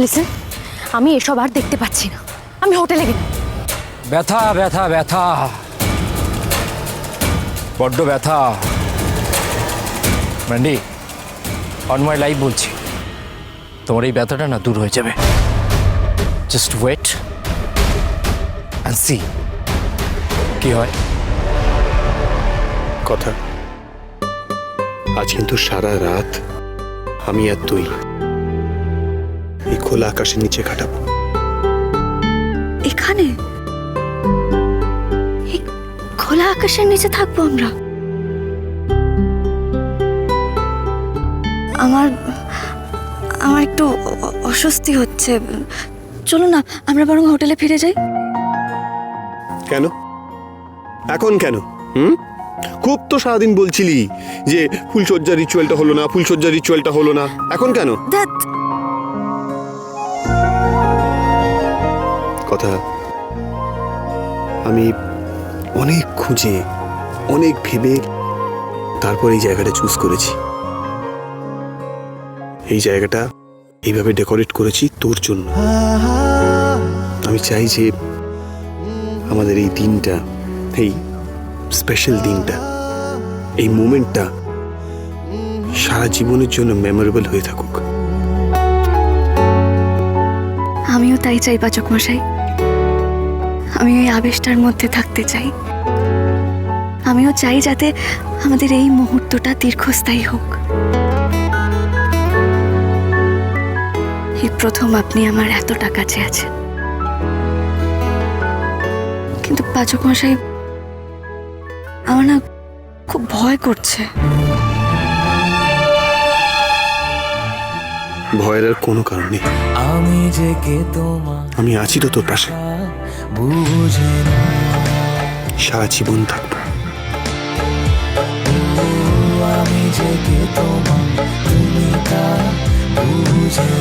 Listen আমি এসব আর দেখতে পাচ্ছি না। আমি হোটেলে গেলাম। ব্যথা ব্যথা ব্যথা। বড্ড ব্যথা। ম্যান্ডি অন মাই লাইফ বলছি তোমার এই ব্যথাটা না দূর হয়ে যাবে। জাস্ট ওয়েট অ্যান্ড সি কি হয়। কথা। আজ কিন্তু সারা রাত আমি আর তুই। এই খোলা আকাশের নিচে কাটাবো। এখানে? খোলা আকাশের নিচে থাকব আমরা? আমার আমার একটু অস্বস্তি হচ্ছে। চলো না আমরা বরং হোটেলে ফিরে যাই। কেন? এখন কেন? হুম? খুব তো সারাদিন বলছিলি যে ফুলসজ্জা রিচুয়ালটা হলো না ফুলসজ্জা রিচুয়ালটা হলো না। এখন কেন? কথা আমি অনেক খুঁজে অনেক ভেবে তারপর এই জায়গাটা চুজ করেছি। এই জায়গাটা এইভাবে ডেকোরেট করেছি তোর জন্য। আমি চাই যে আমাদের এই দিনটা এই স্পেশাল দিনটা, এই মোমেন্টটা সারা জীবনের জন্য মেমোরেবল হয়ে থাকুক। আমিও তাই চাই পাচক মশাই। আমি ওই আবেশটার মধ্যে থাকতে চাই। আমিও চাই যাতে আমাদের এই মুহূর্তটা দীর্ঘস্থায়ী হোক। এই প্রথম আপনি আমার এতটা কাছে আছেন। কিন্তু পাচক মশাই আমার না খুব ভয় করছে। ভয়ের আর কোনো কারণ নেই। আমি যে কে তোমার আমি আছি তো তোর পাশে। বুঝে সারা জীবন থাকব। আমি যে কে তোমার তুমি তা বুঝে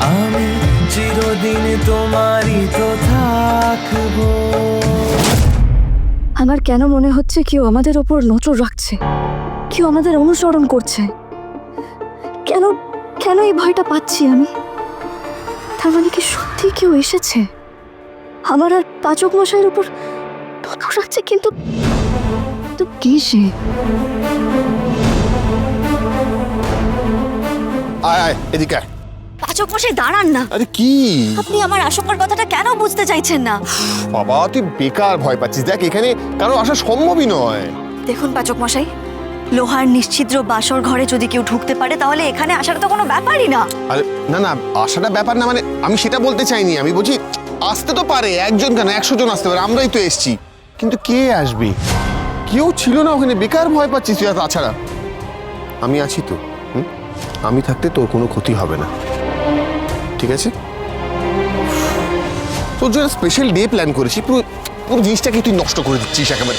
আমি চিরদিন তোমারই তো থাকব। আমার কেন মনে হচ্ছে কেউ আমাদের ওপর নজর রাখছে? কেউ আমাদের অনুসরণ করছে? কেন কেন এই ভয়টা পাচ্ছি আমি? তার মানে কি সত্যি কেউ এসেছে? আমার আর পাচক মশাইয়ের উপর নজর রাখছে কিন্তু তো কে সে? আয় এদিকে পাচক মশাই দাঁড়ান না। আরে কি? আপনি আমার আশঙ্কার কথাটা কেন বুঝতে চাইছেন না? বাবা তুই বেকার ভয় পাচ্ছিস। দেখ এখানে কারও আসা সম্ভবই নয়। দেখুন পাচক মশাই লোহার নিশ্ছিদ্র বাসর ঘরে যদি কেউ ঢুকতে পারে তাহলে এখানে আসাটা তো কোনো ব্যাপারই না। আরে না না আসাটা ব্যাপার না মানে আমি সেটা বলতে চাইনি। আমি বলছি আসতে তো পারে একজন কেন? একশো জন আসতে পারে আমরাই তো এসছি। কিন্তু কে আসবে? কেউ ছিল না ওখানে বেকার ভয় পাচ্ছিস তুই তাছাড়া। আমি আছি তো হুম? আমি থাকতে তোর কোনো ক্ষতি হবে না। ঠিক আছে? তোর জন্য স্পেশাল ডে প্ল্যান করেছি। পুরো পুরো জিনিসটাকে তুই নষ্ট করে দিচ্ছিস একেবারে।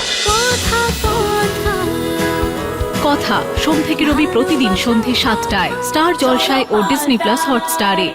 কথা সোম থেকে রবি প্রতিদিন সন্ধে সাতটায়। স্টার জলসায় ও ডিসনি প্লাস হটস্টারে